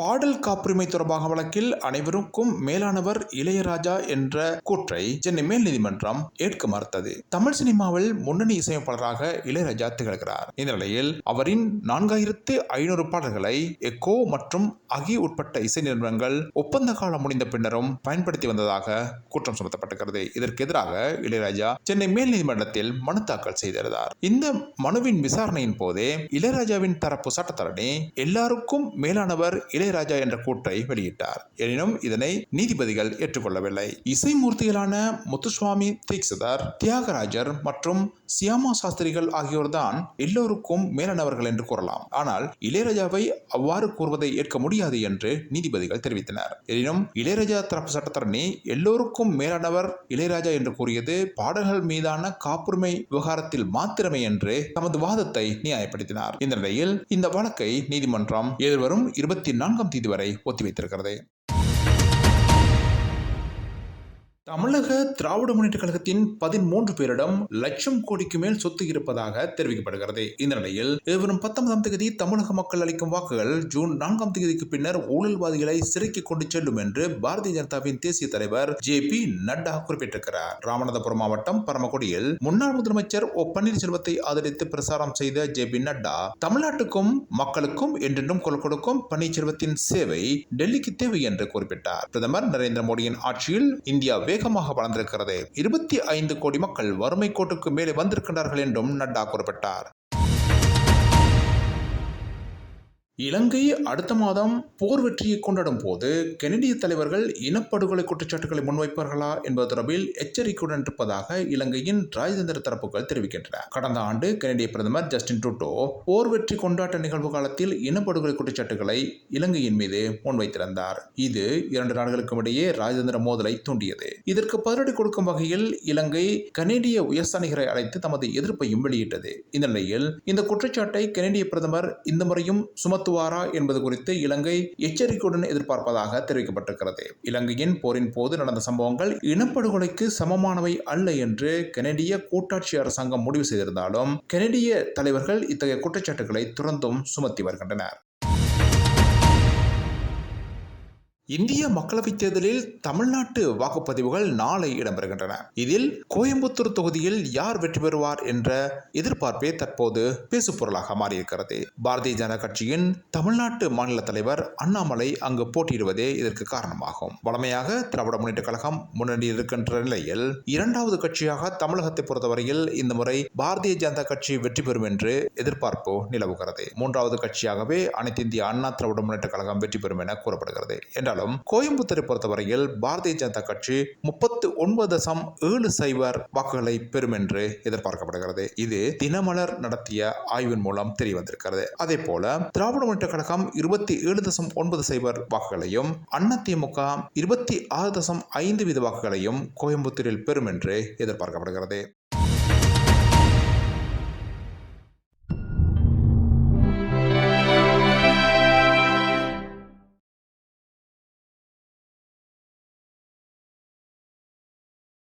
பாடல் காப்புரிமை தொடர்பாக வழக்கில் அனைவருக்கும் மேலானவர் இளையராஜா என்ற கூற்றை சென்னை மேல் நீதிமன்றம் ஏற்க மறுத்தது. தமிழ் சினிமாவில் முன்னணி இசையமைப்பாளராக இளையராஜா திகழ்கிறார். இந்த நிலையில் அவரின் நான்காயிரத்து ஐநூறு பாடல்களை எக்கோ மற்றும் அகி உட்பட்ட இசை நிறுவனங்கள் ஒப்பந்த காலம் முடிந்த பின்னரும் பயன்படுத்தி வந்ததாக குற்றம் சுமத்தப்பட்டிருக்கிறது. இதற்கு எதிராக இளையராஜா சென்னை மேல் நீதிமன்றத்தில் மனு தாக்கல் செய்திருந்தார். இந்த மனுவின் விசாரணையின் போதே இளையராஜாவின் தரப்பு சட்டத்தரணி எல்லாருக்கும் மேலானவர் இளையராஜா என்ற கூற்றை வெளியிட்டார். எனினும் இதனை நீதிபதிகள் ஏற்றுக்கொள்ளவில்லை. இசைமூர்த்திகளான முத்துசுவாமி தீக்ஷிதர் தியாகராஜர் மற்றும் சியாமா சாஸ்திரிகள் ஆகியோர் தான் எல்லோருக்கும் மேலானவர்கள் என்று கூறலாம். ஆனால் இளையராஜாவை அவ்வாறு கூறுவதை ஏற்க முடியாது என்று நீதிபதிகள் தெரிவித்தனர். எனினும் இளையராஜா தரப்பு சட்டத்தரணி எல்லோருக்கும் மேலானவர் இளையராஜா என்று கூறியது பாடல்கள் மீதான காப்புரிமை விவகாரத்தில் மாத்திரமே என்று தமது வாதத்தை நியாயப்படுத்தினார். இந்த நிலையில் இந்த வழக்கை நீதிமன்றம் எதிர்வரும் இருபத்தி நான்காம் தேதி வரை ஒத்திவைத்திருக்கிறது. தமிழக திராவிட முன்னேற்ற கழகத்தின் பதிமூன்று பேரிடம் லட்சம் கோடிக்கு மேல் சொத்து இருப்பதாக தெரிவிக்கப்படுகிறது. இந்த நிலையில் எதிர்வரும் பத்தொன்பதாம் தேதி தமிழக மக்கள் அளிக்கும் வாக்குகள் ஜூன் நான்காம் தேதிக்கு பின்னர் ஊழல்வாதிகளை சிறைக்கு கொண்டு செல்லும் என்று பாரதிய ஜனதாவின் தேசிய தலைவர் ஜே பி நட்டா குறிப்பிட்டிருக்கிறார். ராமநாதபுரம் மாவட்டம் பரமக்குடியில் முன்னாள் முதலமைச்சர் ஓ பன்னீர்செல்வத்தை ஆதரித்து பிரசாரம் செய்த ஜே பி நட்டா தமிழ்நாட்டுக்கும் மக்களுக்கும் என்றென்றும் குரல் கொடுக்கும் பன்னீர்செல்வத்தின் சேவை டெல்லிக்கு தேவை என்று குறிப்பிட்டார். பிரதமர் நரேந்திர மோடியின் ஆட்சியில் இந்தியா வேகமாக வளர்ந்திருக்கிறது. இருபத்தி ஐந்து கோடி மக்கள் வறுமை கோட்டுக்கு மேலே வந்திருக்கின்றார்கள் என்றும் நட்டா குறிப்பிட்டார். இலங்கை அடுத்த மாதம் போர் வெற்றியை கொண்டாடும் போது கெனடிய தலைவர்கள் இனப்படுகொலை குற்றச்சாட்டுகளை முன்வைப்பார்களா என்பது தொடர்பில் எச்சரிக்கையுடன் இருப்பதாக இலங்கையின் ராஜதந்திர தரப்புகள் தெரிவிக்கின்றன. கடந்த ஆண்டு கெனடிய பிரதமர் ஜஸ்டின் ட்ரூடோ போர் வெற்றி கொண்டாட்ட நிகழ்வு காலத்தில் இனப்படுகொலை குற்றச்சாட்டுகளை இலங்கையின் மீது முன்வைத்திருந்தார். இது இரண்டு நாடுகளுக்கும் இடையே ராஜதந்திர மோதலை தூண்டியது. இதற்கு பதிலடி கொடுக்கும் வகையில் இலங்கை கனேடிய உயர்ஸ்தானிகரை அழைத்து தமது எதிர்ப்பையும் வெளியிட்டது. இந்த நிலையில் இந்த குற்றச்சாட்டை கெனடிய பிரதமர் இந்த முறையும் சுமத்துவாரா என்பது குறித்து இலங்கை எச்சரிக்கையுடன் எதிர்பார்ப்பதாக தெரிவிக்கப்பட்டிருக்கிறது. இலங்கையின் போரின் போது நடந்த சம்பவங்கள் இனப்படுகொலைக்கு சமமானவை அல்ல என்று கெனடிய கூட்டாட்சி அரசாங்கம் முடிவு செய்திருந்தாலும் கெனடிய தலைவர்கள் இத்தகைய குற்றச்சாட்டுகளை துறந்தும் சுமத்தி வருகின்றனர். இந்திய மக்களவைத் தேர்தலில் தமிழ்நாட்டு வாக்குப்பதிவுகள் நாளை இடம்பெறுகின்றன. இதில் கோயம்புத்தூர் தொகுதியில் யார் வெற்றி பெறுவார் என்ற எதிர்பார்ப்பே தற்போது பேசுபொருளாக மாறியிருக்கிறது. பாரதிய ஜனதா கட்சியின் தமிழ்நாட்டு மாநில தலைவர் அண்ணாமலை அங்கு போட்டியிடுவதே இதற்கு காரணமாகும். வழமையாக திராவிட முன்னேற்ற கழகம் முன்னணி இருக்கின்ற நிலையில் இரண்டாவது கட்சியாக தமிழகத்தை பொறுத்தவரையில் இந்த முறை பாரதிய ஜனதா கட்சி வெற்றி பெறும் என்று எதிர்பார்ப்பு நிலவுகிறது. மூன்றாவது கட்சியாகவே அனைத்து இந்திய அண்ணா திராவிட முன்னேற்ற கழகம் வெற்றி பெறும் என கூறப்படுகிறது. என்றால் என்றாலும் கோயம்புத்தூரை பொறுத்தவரையில் பாரதிய ஜனதா கட்சி முப்பத்தி ஒன்பது தசம் ஏழு சைபர் வாக்குகளை பெறும் என்று எதிர்பார்க்கப்படுகிறது. இது தினமலர் நடத்திய ஆய்வின் மூலம் தெரியவந்திருக்கிறது. அதே போல திராவிட முன்னேற்ற கழகம் இருபத்தி ஏழு தசம் ஒன்பது சைபர் வாக்குகளையும் அதிமுக இருபத்தி ஆறு தசம் ஐந்து வீத வாக்குகளையும் கோயம்புத்தூரில் பெறும் என்று எதிர்பார்க்கப்படுகிறது.